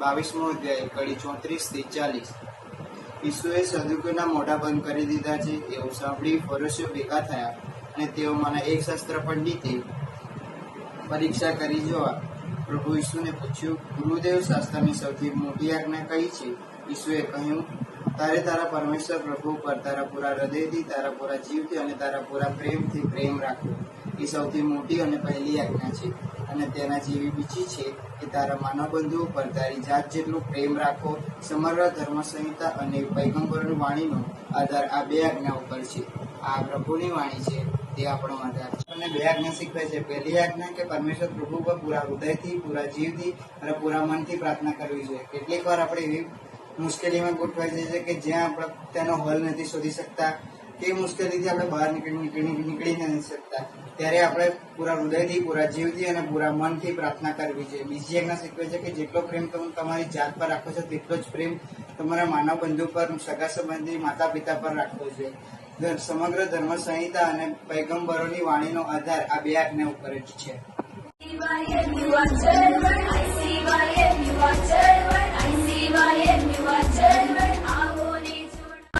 બાવીસમો અધ્યાય, કડી ચોત્રીસથી ચાલીસ. ઈસુએ સદુકોના મોઢા બંધ કરી દીધા છે. એવું સાંભળી ફરોશીઓ ભેગા થયા અને તેઓ મને એક શાસ્ત્ર પંડિતે પરીક્ષા કરી જોવા પ્રભુ ઈસુને પૂછ્યું, ગુરુદેવ શાસ્ત્રની સૌથી મોટી આજ્ઞા કઈ છે? ઈસુએ કહ્યું, તારે તારા પરમેશ્વર પ્રભુ પર તારા પૂરા હૃદયથી, તારા પૂરા જીવથી અને તારા પૂરા પ્રેમથી પ્રેમ રાખવો એ સૌથી મોટી અને પહેલી આજ્ઞા છે. અને તેના જેવી બીજી છે કે તારા માનવબંધુ પર તારી જાત જેટલો પ્રેમ રાખો, સમગ્ર ધર્મ સંહિતા અને પૈગંબરની વાણીનો આધાર આ બે આજ્ઞા ઉપર છે. આ પ્રભુની વાણી છે. તે આપણો આધાર છે. અને બે આજ્ઞા શીખવે છે. પહેલી આજ્ઞા કે પરમેશ્વર પ્રભુ પર પૂરા હૃદયથી, પૂરા જીવથી અને પૂરા મનથી પ્રાર્થના કરવી જોઈએ. કેટલીક વાર આપણે એવી મુશ્કેલીમાં ગોઠવાઈ જાય છે કે જ્યાં આપણે તેનો હલ નથી શોધી શકતા, કે મુશ્કેલીથી આપણે બહાર નીકળી નીકળી નથી શકતા. ત્યારે આપણે પૂરા હૃદયથી, પૂરા જીવથી અને પૂરા મનથી પ્રાર્થના કરવી જોઈએ. બીજી એકના શીખવે છે કે જેટલો પ્રેમ તમે તમારી જાત પર રાખો છો, તેટલો જ પ્રેમ તમારા માનવ બંધુ પર, સગા સંબંધી માતા પિતા પર રાખવો જોઈએ. સમગ્ર ધર્મ સંહિતા અને પૈગંબરોની વાણીનો આધાર આ બે આજ્ઞા ઉપર જ છે.